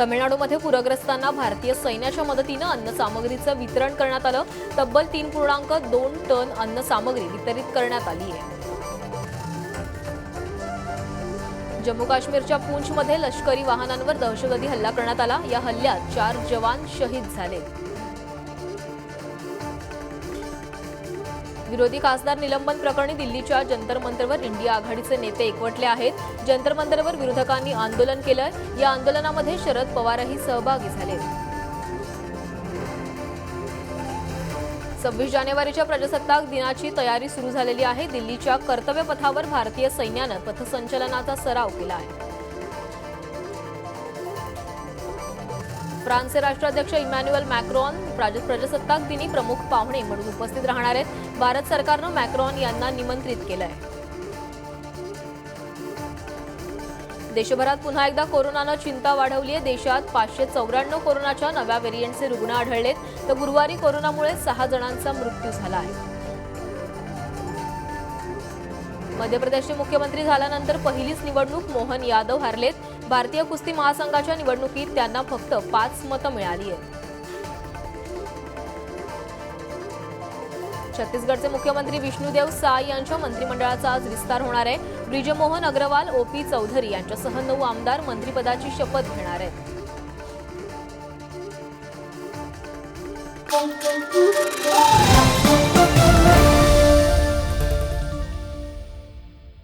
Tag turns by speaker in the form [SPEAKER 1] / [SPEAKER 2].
[SPEAKER 1] तमिळनाडूमध्ये पूरग्रस्तांना भारतीय सैन्याच्या मदतीनं अन्न सामग्रीचं वितरण करण्यात आलं. तब्बल तीन पूर्णांक दोन टन अन्न सामग्री वितरित करण्यात आली आहे. जम्मू काश्मीरच्या पूंछमध्ये लष्करी वाहनांवर दहशतवादी हल्ला करण्यात आला. या हल्ल्यात चार जवान शहीद झाले. विरोधी खासदार निलंबन प्रकरणी दिल्लीच्या जंतरमंतरवर इंडिया आघाडीचे नेते एकवटले आहेत. जंतरमंतरवर विरोधकांनी आंदोलन केलं या आंदोलनामध्ये शरद पवारही सहभागी झाले सव्वीस जानेवारीच्या प्रजासत्ताक दिनाची तयारी सुरू झालेली आहे. दिल्लीच्या कर्तव्यपथावर भारतीय सैन्यानं पथसंचलनाचा सराव केला आहे. फ्रान्सचे राष्ट्राध्यक्ष इमॅन्युअल मॅक्रॉन प्रजासत्ताक दिनी प्रमुख पाहुणे म्हणून उपस्थित राहणार आहेत. भारत सरकारनं मॅक्रॉन यांना निमंत्रित केलं आहे देशभरात पुन्हा एकदा कोरोनानं चिंता वाढवली आहे देशात पाचशे चौऱ्याण्णव कोरोनाच्या नव्या व्हेरियंटचे रुग्ण आढळलेत. तर गुरुवारी कोरोनामुळे सहा जणांचा मृत्यू झाला आहे. मध्य प्रदेशचे मुख्यमंत्री झाल्यानंतर पहिलीच निवडणूक मोहन यादव हारलेत. भारतीय कुस्ती महासंघाच्या निवडणुकीत त्यांना फक्त पाच मतं मिळाली आहेत. छत्तीसगडचे मुख्यमंत्री विष्णुदेव साय यांच्या मंत्रिमंडळाचा आज विस्तार होणार आहे. ब्रिजमोहन अग्रवाल ओपी चौधरी यांच्यासह नऊ आमदार मंत्रिपदाची शपथ घेणार आहेत.